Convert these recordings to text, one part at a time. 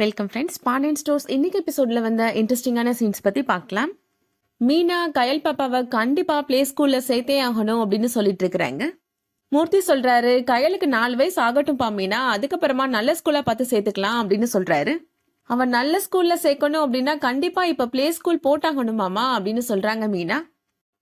Welcome friends Pandian stores இன்னைக்கு எபிசோடில் வந்த இன்ட்ரெஸ்டிங்கான சீன்ஸ் பற்றி பார்க்கலாம். மீனா கயல் பாப்பாவை கண்டிப்பாக ப்ளே ஸ்கூலில் சேர்த்தே ஆகணும் அப்படின்னு சொல்லிட்டு இருக்கிறாங்க. மூர்த்தி சொல்கிறாரு கயலுக்கு நாலு வயசு ஆகட்டும் பா மீனா அதுக்கப்புறமா நல்ல ஸ்கூலாக பார்த்து சேர்த்துக்கலாம் அப்படின்னு சொல்கிறாரு அவன் நல்ல ஸ்கூலில் சேர்க்கணும் அப்படின்னா கண்டிப்பாக இப்போ ப்ளே ஸ்கூல் போட்டாகணுமாமா அப்படின்னு சொல்கிறாங்க மீனா.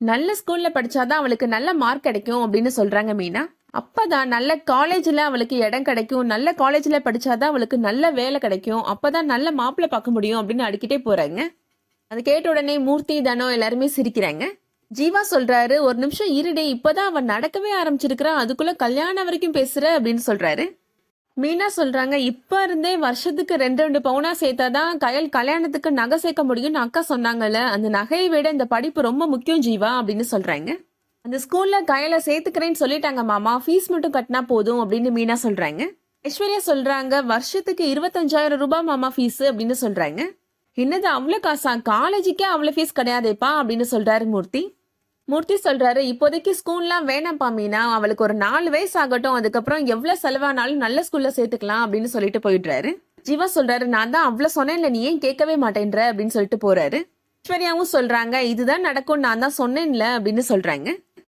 நல்ல ஸ்கூலில் படித்தாதான் அவளுக்கு நல்ல மார்க் கிடைக்கும் அப்படின்னு சொல்கிறாங்க மீனா. அப்பதான் நல்ல காலேஜில் அவளுக்கு இடம் கிடைக்கும். நல்ல காலேஜில் படித்தாதான் அவளுக்கு நல்ல வேலை கிடைக்கும். அப்பதான் நல்ல மாப்பிள்ளை பார்க்க முடியும் அப்படின்னு அடிக்கிட்டே போகிறாங்க அது கேட்ட உடனே மூர்த்தி தனோ எல்லாருமே சிரிக்கிறாங்க. ஜீவா சொல்கிறாரு ஒரு நிமிஷம் இருடே இப்போதான் அவன் நடக்கவே ஆரம்பிச்சிருக்கிறான் அதுக்குள்ளே கல்யாணம் வரைக்கும் பேசுகிற அப்படின்னு சொல்கிறாரு மீனா சொல்கிறாங்க இப்போ இருந்தே வருஷத்துக்கு ரெண்டு ரெண்டு பவுனா சேர்த்தாதான் கயல் கல்யாணத்துக்கு நகை சேர்க்க முடியும்னு அக்கா சொன்னாங்கல்ல. அந்த நகையை விட இந்த படிப்பு ரொம்ப முக்கியம் ஜீவா அப்படின்னு சொல்கிறாங்க அந்த ஸ்கூலில் கையில் சேர்த்துக்கிறேன்னு சொல்லிட்டாங்க மாமா ஃபீஸ் மட்டும் கட்டினா போதும் அப்படின்னு மீனா சொல்கிறாங்க ஐஸ்வர்யா சொல்கிறாங்க வருஷத்துக்கு இருபத்தஞ்சாயிரம் ரூபாய் மாமா ஃபீஸு அப்படின்னு சொல்கிறாங்க என்னது அவ்வளோ காசா? காலேஜுக்கே அவ்வளோ ஃபீஸ் கிடையாதேப்பா? அப்படின்னு சொல்கிறாரு மூர்த்தி. மூர்த்தி சொல்கிறாரு இப்போதைக்கு ஸ்கூல்லாம் வேணாம்ப்பா மீனா. அவளுக்கு ஒரு நாலு வயசு ஆகட்டும். அதுக்கப்புறம் எவ்வளோ செலவானாலும் நல்ல ஸ்கூலில் சேர்த்துக்கலாம் அப்படின்னு சொல்லிட்டு போயிடுறாரு. ஜீவா சொல்கிறாரு நான் தான் அவ்வளோ சொன்னேன்ல நீ ஏன் கேட்கவே மாட்டேன்ற? அப்படின்னு சொல்லிட்டு போகிறாரு ஐஸ்வர்யாவும் சொல்கிறாங்க இதுதான் நடக்கும் நான் தான் சொன்னேன்ல அப்படின்னு சொல்கிறாங்க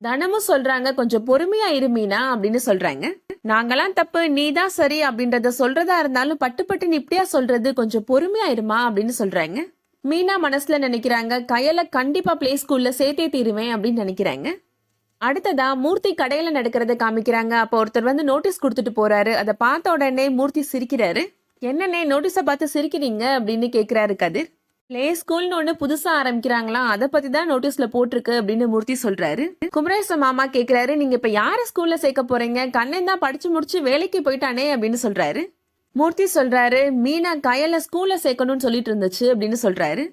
தனமும் சொல்றாங்க கொஞ்சம் பொறுமையா இருமீனா அப்படின்னு சொல்றாங்க. நாங்கெல்லாம் தப்பு நீ தான் சரி அப்படின்றத சொல்றதா இருந்தாலும் பட்டு பட்டுன்னு இப்படியா சொல்றது கொஞ்சம் பொறுமையா இருமா அப்படின்னு சொல்றாங்க. மீனா மனசுல நினைக்கிறாங்க கையில கண்டிப்பா பிளே ஸ்கூல்ல சேர்த்தே தீருவேன் அப்படின்னு நினைக்கிறாங்க. அடுத்ததா மூர்த்தி கடையில நடக்கிறத காமிக்கிறாங்க. அப்போ ஒருத்தர் வந்து நோட்டீஸ் கொடுத்துட்டு போறாரு. அதை பார்த்த உடனே மூர்த்தி சிரிக்கிறாரு. என்னண்ணே நோட்டீஸை பார்த்து சிரிக்கிறீங்க அப்படின்னு கேக்குறாரு கதிர். பிளே ஸ்கூல்னு ஒன்று புதுசா ஆரம்பிக்கிறாங்களா? அதை பத்தி தான் நோட்டீஸ்ல போட்டிருக்கு அப்படின்னு மூர்த்தி சொல்றாரு. குமரேச மாமா கேக்குறாரு நீங்க இப்ப யார ஸ்கூல்ல சேர்க்க போறீங்க? கண்ணன் தான் படிச்சு முடிச்சு வேலைக்கு போயிட்டானே அப்படின்னு சொல்றாரு. மூர்த்தி சொல்றாரு மீனா கயல ஸ்கூல்ல சேர்க்கணும்னு சொல்லிட்டு இருந்துச்சு அப்படின்னு சொல்றாரு.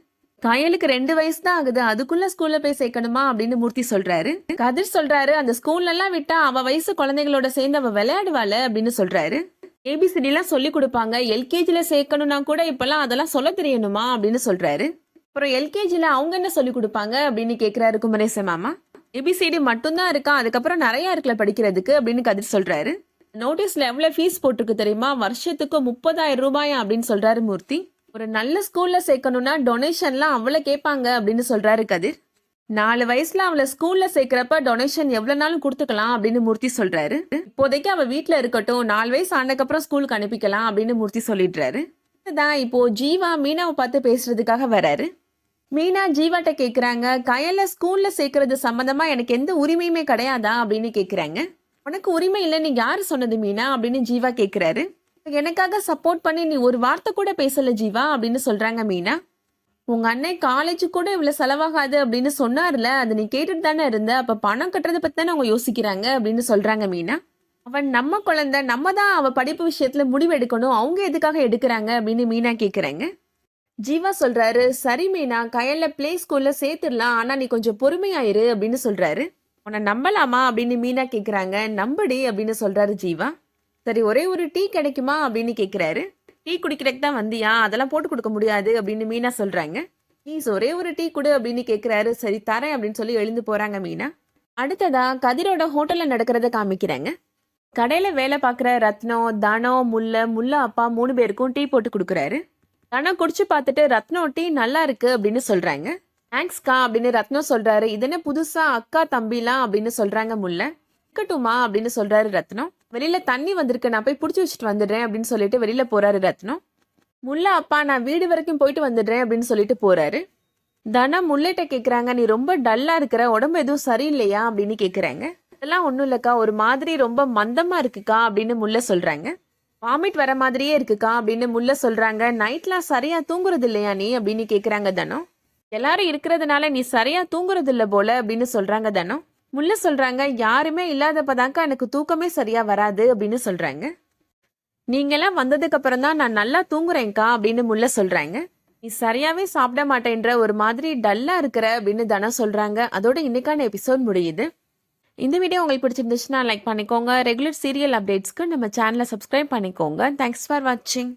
கயலுக்கு ரெண்டு வயசு தான் ஆகுது அதுக்குள்ள ஸ்கூல்ல போய் சேர்க்கணுமா? அப்படின்னு மூர்த்தி சொல்றாரு. கதிர் சொல்றாரு அந்த ஸ்கூல்ல எல்லாம் விட்டா அவ வயசு குழந்தைகளோட சேர்ந்து அவ விளையாடுவாள் அப்படின்னு சொல்றாரு. ஏபிசிடிலாம் சொல்லி கொடுப்பாங்க. எல்கேஜியில் சேர்க்கணும்னா கூட இப்போல்லாம் அதெல்லாம் சொல்ல தெரியணுமா அப்படின்னு சொல்கிறாரு அப்புறம் எல்கேஜியில் அவங்க என்ன சொல்லி கொடுப்பாங்க அப்படின்னு கேட்குறாரு குமரேச மாமா. ஏபிசிடி மட்டும்தான் இருக்கா? அதுக்கப்புறம் நிறைய இருக்குல்ல படிக்கிறதுக்கு அப்படின்னு கதிர் சொல்கிறாரு நோட்டீஸில் எவ்வளோ ஃபீஸ் போட்டிருக்கு தெரியுமா? வருஷத்துக்கு முப்பதாயிரம் ரூபாயா அப்படின்னு சொல்கிறாரு மூர்த்தி. ஒரு நல்ல ஸ்கூலில் சேர்க்கணும்னா டொனேஷன்லாம் அவ்வளோ கேட்பாங்க அப்படின்னு சொல்கிறாரு கதிர். நாலு வயசுல அவளை ஸ்கூல்ல சேர்க்கிறப்ப டொனேஷன் எவ்வளவு நாளும் கொடுத்துக்கலாம் அப்படின்னு மூர்த்தி சொல்றாரு. இப்போதைக்கு அவ வீட்ல இருக்கட்டும் நாலு வயசு ஆனதுக்கப்புறம் ஸ்கூலுக்கு அனுப்பிக்கலாம் அப்படின்னு மூர்த்தி சொல்லிடுறாரு. தான் இப்போ ஜீவா மீனாவை பார்த்து பேசுறதுக்காக வராரு. மீனா ஜீவாட்ட கேக்குறாங்க கயல்ல ஸ்கூல்ல சேர்க்கறது சம்பந்தமா எனக்கு எந்த உரிமையுமே கிடையாதா? அப்படின்னு கேக்குறாங்க. உனக்கு உரிமை இல்லை நீ யாரு சொன்னது மீனா? அப்படின்னு ஜீவா கேக்குறாரு. எனக்காக சப்போர்ட் பண்ணி நீ ஒரு வார்த்தை கூட பேசல ஜீவா? அப்படின்னு சொல்றாங்க மீனா. உங்க அண்ணன் காலேஜ் கூட இவ்வளவு செலவாகாது அப்படின்னு சொன்னார்ல அது நீ கேட்டுட்டு தானே இருந்த அப்ப பணம் கட்டுறதை பத்தி தானே அவங்க யோசிக்கிறாங்க? அப்படின்னு சொல்றாங்க மீனா. அவன் நம்ம குழந்தை நம்ம தான் அவள் படிப்பு விஷயத்தில் முடிவு எடுக்கணும் அவங்க எதுக்காக எடுக்கிறாங்க அப்படின்னு மீனா கேட்குறாங்க ஜீவா சொல்கிறாரு சரி மீனா கையில் பிளே ஸ்கூலில் சேர்த்துடலாம். ஆனால் நீ கொஞ்சம் பொறுமையாயிரு அப்படின்னு சொல்கிறாரு உன்னை நம்பலாமா? அப்படின்னு மீனா கேட்குறாங்க நம்படி அப்படின்னு சொல்கிறாரு ஜீவா. சரி ஒரே ஒரு டீ கிடைக்குமா? அப்படின்னு கேட்குறாரு டீ குடிக்கிறதுக்கு தான் வந்தியா? அதெல்லாம் போட்டு கொடுக்க முடியாது அப்படின்னு மீனா சொல்கிறாங்க ப்ளீஸ் ஒரே ஒரு டீ கொடு அப்படின்னு கேட்குறாரு சரி தரேன் அப்படின்னு சொல்லி எழுந்து போகிறாங்க மீனா. அடுத்ததாக கதிரோட ஹோட்டலில் நடக்கிறத காமிக்கிறாங்க. கடையில வேலை பார்க்குற ரத்னம் தனம் முல்லை முல்லை அப்பா மூணு பேருக்கும் டீ போட்டு கொடுக்குறாரு. தனம் குடிச்சு பார்த்துட்டு ரத்னம் டீ நல்லா இருக்கு அப்படின்னு சொல்றாங்க. தேங்க்ஸ்க்கா அப்படின்னு ரத்னம் சொல்றாரு. இது என்ன புதுசா அக்கா தம்பிலாம் அப்படின்னு சொல்றாங்க முல்லை. இருக்கட்டுமா அப்படின்னு சொல்றாரு ரத்னம் வெளியில தண்ணி வந்திருக்கு நான் போய் பிடிச்சி வச்சுட்டு வந்துடுறேன் அப்படின்னு சொல்லிட்டு வெளியில போறாரு ரத்னம் முல்லை அப்பா நான் வீடு வரைக்கும் போயிட்டு வந்துடுறேன் அப்படின்னு சொல்லிட்டு போறாரு. தனம் முல்லைட்ட கேட்குறாங்க நீ ரொம்ப டல்லா இருக்கிற உடம்பு எதுவும் சரியில்லையா? அப்படின்னு கேட்குறாங்க அதெல்லாம் ஒன்றும் இல்லைக்கா. ஒரு மாதிரி ரொம்ப மந்தமாக இருக்குக்கா அப்படின்னு முல்லை சொல்கிறாங்க வாமிட் வர மாதிரியே இருக்குக்கா அப்படின்னு முல்லை சொல்கிறாங்க நைட்லாம் சரியாக தூங்குறது இல்லையா நீ அப்படின்னு கேட்குறாங்க தனம் எல்லாரும் இருக்கிறதுனால நீ சரியாக தூங்குறது இல்லை போல அப்படின்னு சொல்கிறாங்க தனம் முல்லை சொல்கிறாங்க யாருமே இல்லாதப்பதாக்கா எனக்கு தூக்கமே சரியாக வராது அப்படின்னு சொல்கிறாங்க நீங்களாம் வந்ததுக்கப்புறம் தான் நான் நல்லா தூங்குறேன்க்கா அப்படின்னு முல்லை சொல்கிறாங்க நீ சரியாவே சாப்பிட மாட்டேன்ற ஒரு மாதிரி டல்லா இருக்கிற அப்படின்னு தானே சொல்றாங்க. அதோட இன்னைக்கான எபிசோட் முடியுது. இந்த வீடியோ உங்களுக்கு பிடிச்சிருந்துச்சுன்னா லைக் பண்ணிக்கோங்க. ரெகுலர் சீரியல் அப்டேட்ஸ்க்கு நம்ம சேனலை சப்ஸ்கிரைப் பண்ணிக்கோங்க. தேங்க்ஸ் ஃபார் வாட்சிங்